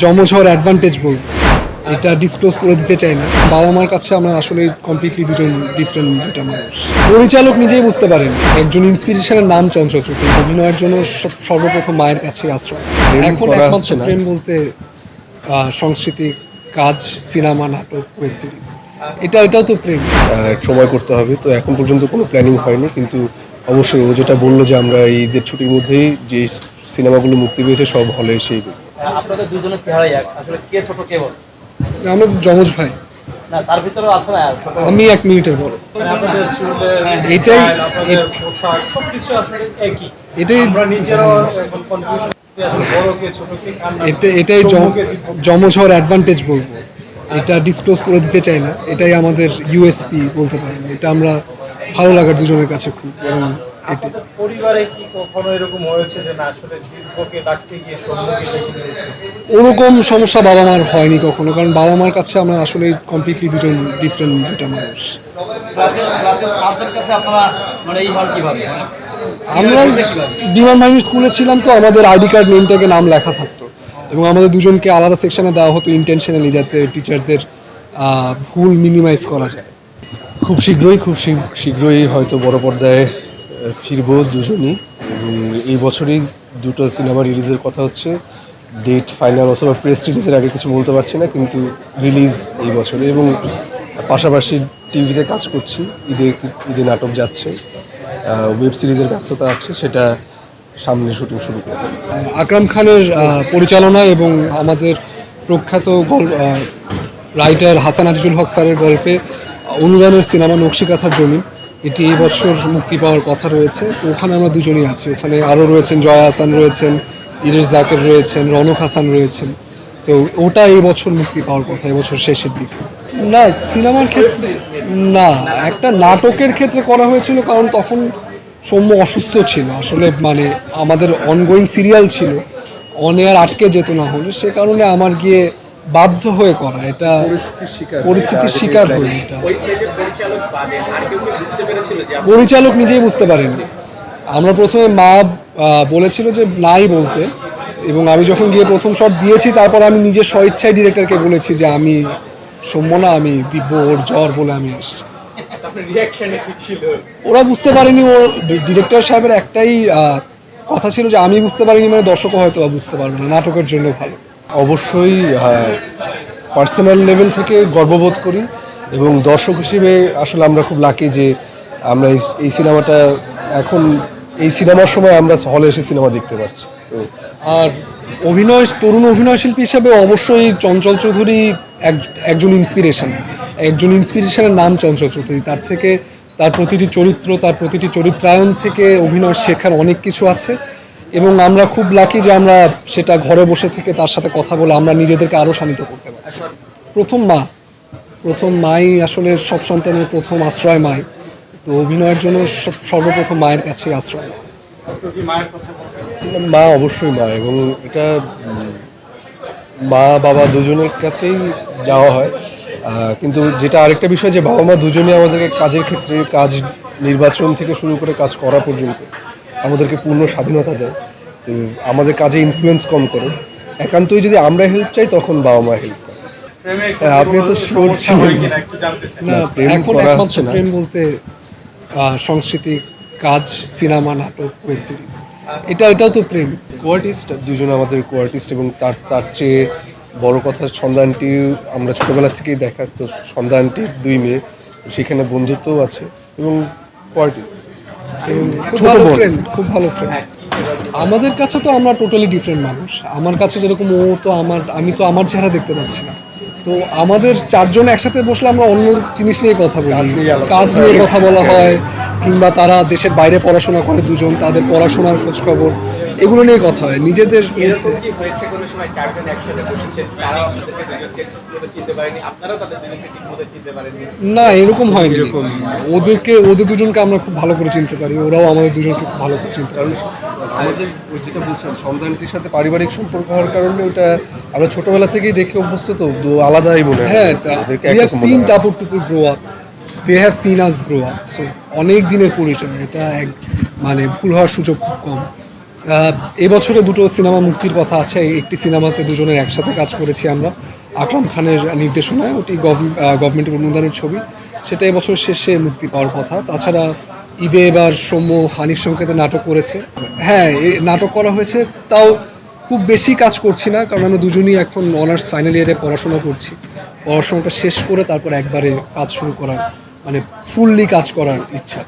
জমজ হওয়ার অ্যাডভান্টেজ বলব। এটা ডিসক্লোজ করে দিতে চাই না। বাবা মার কাছে আমরা আসলে কমপ্লিটলি দুজন ডিফারেন্ট দুটা মানুষ। পরিচালক নিজেই বুঝতে পারেন একজন ইন্সপিরেশনের নাম চঞ্চল চৌধুরী অভিনয়ের জন্য সর্বপ্রথম মায়ের কাছে আশ্রয়। এখন একমাত্র প্রেম বলতে সাংস্কৃতিক কাজ সিনেমা নাটক ওয়েব সিরিজ এটা এটাও তো প্রেম। সময় করতে হবে। তো এখন পর্যন্ত কোনো প্ল্যানিং হয়নি কিন্তু অবশ্যই ও যেটা বলল যে আমরা এই ঈদের ছুটির মধ্যেই যে সিনেমাগুলো মুক্তি পেয়েছে সব হলে সেই আপনাদের দুজনের চেহারাই এক। আসলে কে ছোট কে বড়? আমরা তো জমজ ভাই। না তার ভিতরে আছে না ছোট? আমি এক মিনিটের বড়। মানে আপনাদের চুলের এটাই- আপনাদের পোশাক সবকিছু আসলে একই। এটাই আমরা নিজেরাও এখন কনফিউশন বড় কে ছোট কে এটা এটাই। জমজ হওয়ার অ্যাডভান্টেজ বলব। এটা ডিসক্লোজ করে দিতে চাই না। এটাই আমাদের ইউএসপি বলতে পারেন। এটা আমরা ভালো লাগার দুজনের কাছে খুব। এবং পরিবারে কি কখনো এরকম হয়েছে যে না আসলে দীর্ঘকে ডাকতে গিয়ে সম্মুখে ডেকে নিয়েছে? ওরকম সমস্যা বাবা মার হয়নি কখনো কারণ বাবা মার কাছে আমরা আসলে কমপ্লিটলি দুজন ডিফারেন্ট দুটা মানুষ। মানে এই হল কীভাবে? আমরা বিমান বাহিনীর স্কুলে ছিলাম তো আমাদের আইডি কার্ড নেমটাকে নাম লেখা থাকতো। এবং আমাদের দুজনকে আলাদা সেকশনে দেওয়া হতো ইন্টেনশনালি যাতে টিচারদের ভুল মিনিমাইজ করা যায়। খুব শীঘ্রই খুব শীঘ্র- শীঘ্রই হয়তো বড় পর্দায় ফিরবো দুজনই। এই বছরই দুটো সিনেমা রিলিজের কথা হচ্ছে। ডেট ফাইনাল অথবা প্রেস রিলিজের আগে কিছু বলতে পারছি না, কিন্তু রিলিজ এই বছরে এবং পাশাপাশি টিভিতে কাজ করছি, ঈদে ঈদে নাটক যাচ্ছে। ওয়েব সিরিজের ব্যস্ততা আছে, সেটা সামনে শুটিং শুরু করব। আকরাম খানের পরিচালনা এবং আমাদের প্রখ্যাত রাইটার হাসান আজিজুল হক স্যারের গল্পে অনুদানের সিনেমা নকশিকাথার জমিন। এটি এই বছর মুক্তি পাওয়ার কথা রয়েছে। তো ওখানে আমরা দুজনই আছি। ওখানে আরও রয়েছেন জয়া হাসান রয়েছেন, ইরেশ জাকের রয়েছেন, রনক হাসান রয়েছেন। তো ওটা এই বছর মুক্তি পাওয়ার কথা এবছর শেষের দিকে। না, সিনেমার ক্ষেত্রে না, একটা নাটকের ক্ষেত্রে করা হয়েছিল কারণ তখন সৌম্য অসুস্থ ছিল। আসলে মানে আমাদের অনগোয়িং সিরিয়াল ছিল। অন এয়ার আটকে যেত না হলে। সে কারণে আমার গিয়ে বাধ্য হয়ে করা এটা পরিস্থিতির শিকার হয়ে এটা পরিচালক নিজেই বুঝতে পারেনি। আমরা প্রথমে মা বলেছিল যে নাই বলতে এবং আমি যখন গিয়ে প্রথম শট দিয়েছি তারপর আমি নিজের স্বইচ্ছায় ডিরেক্টরকে বলেছি যে আমি সৌম্য না আমি দিব্য ওর জ্বর বলে আমি আসছি। আপনার রিয়াকশনে কি ছিল? ওরা বুঝতে পারেনি ও ডিরেক্টর সাহেবের একটাই কথা ছিল যে আমি বুঝতে পারিনি মানে দর্শকও হয়তো বুঝতে পারবে না নাটকের জন্য ভালো। অবশ্যই পার্সোনাল লেভেল থেকে গর্ববোধ করি এবং দর্শক হিসেবে আসলে আমরা খুব লাকি যে আমরা এই- সিনেমাটা এখন, এই সিনেমার সময় আমরা হলে এসে সিনেমা দেখতে পাচ্ছি। আর অভিনয়, তরুণ অভিনয় শিল্পী হিসাবে অবশ্যই চঞ্চল চৌধুরী এক- একজন ইন্সপিরেশন একজন ইন্সপিরেশনের নাম চঞ্চল চৌধুরী। তার থেকে তার প্রতিটি চরিত্র, তার প্রতিটি চরিত্রায়ন থেকে অভিনয় শেখার অনেক কিছু আছে। এবং আমরা খুব লাকি যে আমরা সেটা ঘরে বসে থেকে তার সাথে কথা বলে আমরা নিজেদেরকে আরও শানিত করতে পারছি। প্রথম মা। প্রথম মাই আসলে সব সন্তানের প্রথম আশ্রয় মাই। তো অভিনয়ের জন্য সর্বপ্রথম মায়ের কাছে আশ্রয়? মা। অবশ্যই মা এবং এটা মা, বাবা দুজনের কাছেই যাওয়া হয়। কিন্তু যেটা আরেকটা বিষয় যে বাবা মা দুজনেই আমাদেরকে কাজের ক্ষেত্রে কাজ নির্বাচন থেকে শুরু করে কাজ করা পর্যন্ত আমাদেরকে পূর্ণ স্বাধীনতা দেয়। তো আমাদের কাজে ইনফ্লুয়েন্স কম করে। একান্তই যদি আমরা হেল্প চাই তখন বাবা মা হেল্প করে। হ্যাঁ, আপনি তো কোনো sure সমস্যা ছিলেন। কিনা একটু জানতে চাই। না এখন একমাত্র হচ্ছে প্রেম বলতে আহ, সাংস্কৃতিক কাজ সিনেমা নাটক ওয়েব সিরিজ এটা এটাও তো প্রেম। কোয়ার্টিস্ট দুজন আমাদের কোয়ার্টিস্ট এবং তার তার চেয়ে বড় কথা সন্ধানটি আমরা ছোটবেলা থেকেই দেখা। তো সন্ধানটির দুই মেয়ে সেখানে বন্ধুত্বও আছে এবং কোয়ার্টিস্ট ছোট ভালো বোন। ফ্রেন্ড খুব ভালো ফ্রেন্ড আমাদের কাছে তো আমরা টোটালি ডিফারেন্ট মানুষ। আমার কাছে যেরকম ও তো আমার আমি তো আমার চেহারা দেখতে পাচ্ছি না। তো আমাদের চারজন একসাথে বসলে আমরা অন্য জিনিস নিয়ে কথা বলি। কাজ নিয়ে কথা বলা হয়। কিংবা তারা দেশের বাইরে পড়াশোনা করে দুজন তাদের পড়াশোনার খোঁজ খবর এগুলো নিয়ে কথা হয়। নিজেদের মধ্যে এরকম কি হয়েছে কোনো সময় চারজন একসাথে বসেছে? তারাও আপনাদেরকে দুজনকে ঠিকমতো চিনতে পারেনি। আপনারাও তাদের দুজনকে ঠিকমতো চিনতে পারেননি? না এরকম হয়নি। ওদেরকে ওদের দুজনকে আমরা খুব ভালো করে চিনতে পারি। ওরাও আমাদের দুজনকে খুব ভালো করে চিনতে পারি। আমাদের যেটা বলছিলাম সন্তানটির সাথে পারিবারিক সম্পর্ক হওয়ার কারণে ওটা আমরা ছোটবেলা থেকেই দেখে অভ্যস্ত তো আলাদাই মনে হয়। হ্যাঁ seen Tapur Tupur grow up they have seen us grow up so অনেক দিনের পরিচয়, এটা এক মানে ভুল হওয়ার সুযোগ খুব কম। এবছরে দুটো সিনেমা মুক্তির কথা আছে, একটি সিনেমাতে দুজনের একসাথে কাজ করেছি আমরা, আকরাম খানের নির্দেশনায়, ওটি গভর্নমেন্টের অনুদানের ছবি, সেটা এবছর শেষে মুক্তি পাওয়ার কথা। তাছাড়া ঈদে এবার সৌম্য, হানিফ সংকেতে নাটক করেছে। হ্যাঁ নাটক করা হয়েছে, তাও খুব বেশি কাজ করছি না, কারণ আমরা দুজনই এখন অনার্স ফাইনাল ইয়ারে পড়াশোনা করছি। পড়াশোনাটা শেষ করে তারপর একবারে কাজ শুরু করার মানে ফুললি কাজ করার ইচ্ছা।